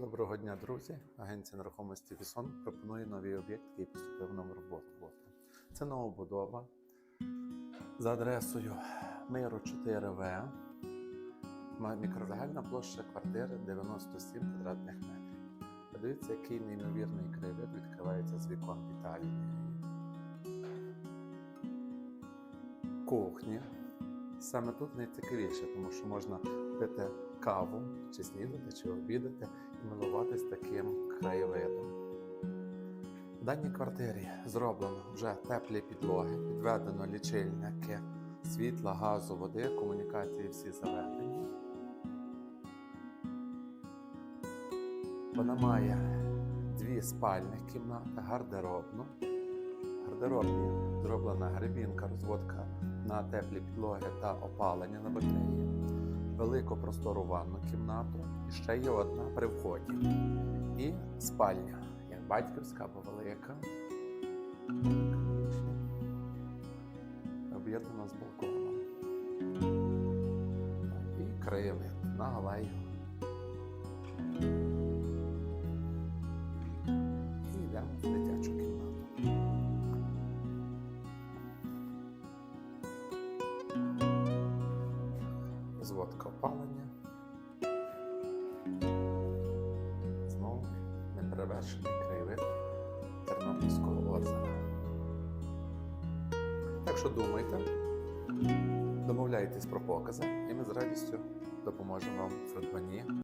Доброго дня, друзі! Агенція нерухомості Вісон пропонує новий об'єкт, який поступив нам в роботу. Це новобудова за адресою Миру 4В. Мікрозагальна площа квартири 97 квадратних метрів. Подивіться, який неймовірний краєвид відкривається з вікон вітальні. Кухня. Саме тут найцікавіше, тому що можна пити каву, чи снідати, чи обідати і милуватись таким краєвидом. В даній квартирі зроблено вже теплі підлоги, підведено лічильники, світла, газу, води, комунікації всі заведені. Вона має дві спальні кімнати, гардеробну. Гардеробні зроблена грибінка, розводка на теплі підлоги та опалення на батареї, велику простору ванну кімнату і ще є одна при вході. І спальня, як батьківська або велика. Об'єднана з балконом. І краєвид на галею. Зводка опалення. Знову неперевершений краєвид Тернопільського озера. Так що думайте, домовляйтесь про покази, і ми з радістю допоможемо вам в придбанні